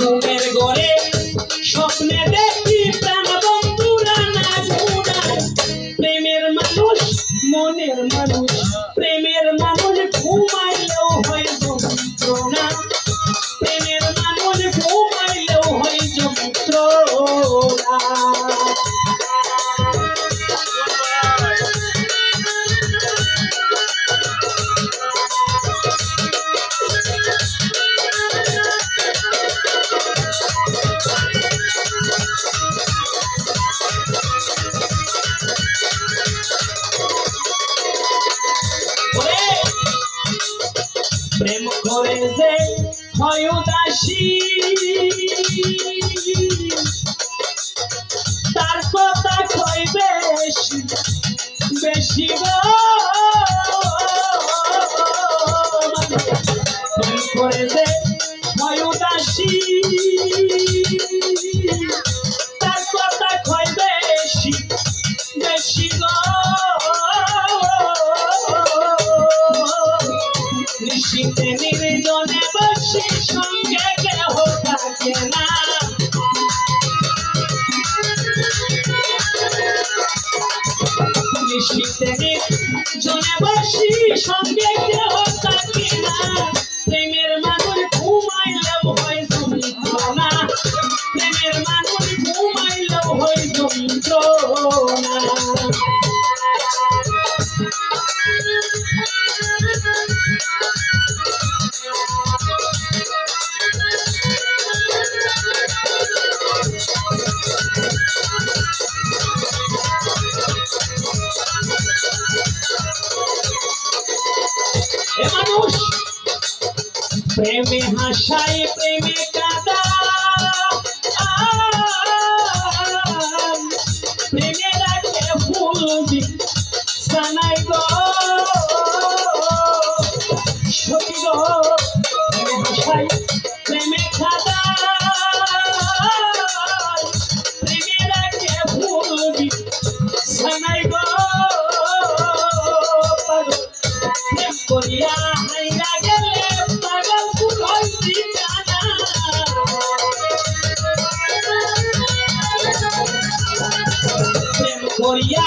ঘুমের ঘরে স্বপ্নে দেখি প্রাণ বন্ধুরা না ঘুরা প্রেমের মানুষ, মনের মানুষ, প্রেমের মানুষ ঘুমাইলেও হয় যন্ত্রণা। প্রেমের মানুষ ঘুমাইলেও হয় যন্ত্রণা। যে হয় উদাসী। নিশীতে নির্জনে বসে সঙ্গে কেহ থাকে না। নিশীতে নির্জনে বসি সঙ্গে কেহ থাকে না। প্রেমের মানুষ ঘুমাইলেও হয় যন্ত্রণা। প্রেমের মানুষ ঘুমাইলেও হয় যন্ত্রণা। প্রেমে হাসাই প্রেমে কাদা। প্রেমে রাখে ফুল সানাই গো। সখী গো প্রেমে হাসাই প্রেমে কাদা। প্রেমে রাখে ফুল সানাই গো। প্রেম করিয়া করিয়া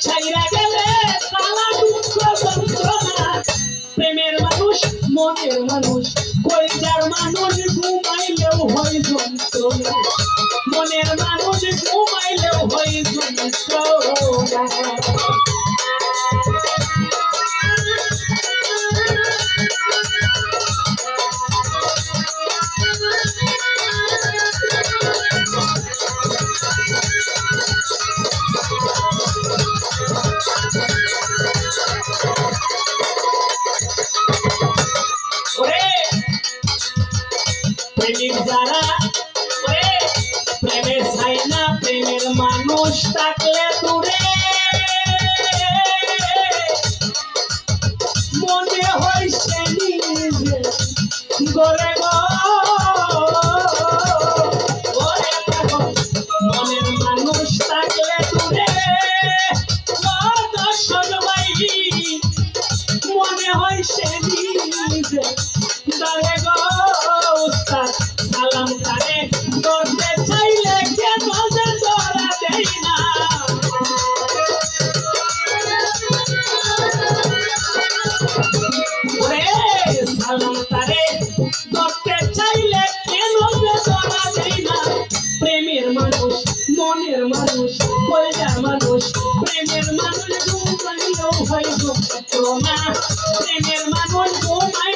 ছাইরা গেলে সালা দুঃখ যন্ত্রণা। প্রেমের মানুষ, মনের মানুষ কইজার মানুষ ঘুমাইলেও হয় যন্ত্রণা। মনের মানুষ ঘুমাইলেও হয় যন্ত্রণা। সালাম তারে করতে চাইলে কেন যে ধরা দেই না। ওরে সালাম তারে করতে চাইলে কেন যে ধরা দেই প্রেমের মানুষ প্রেমের মানুষ যন্ত্রণা প্রেমের মানুষ ঘুমাইলেও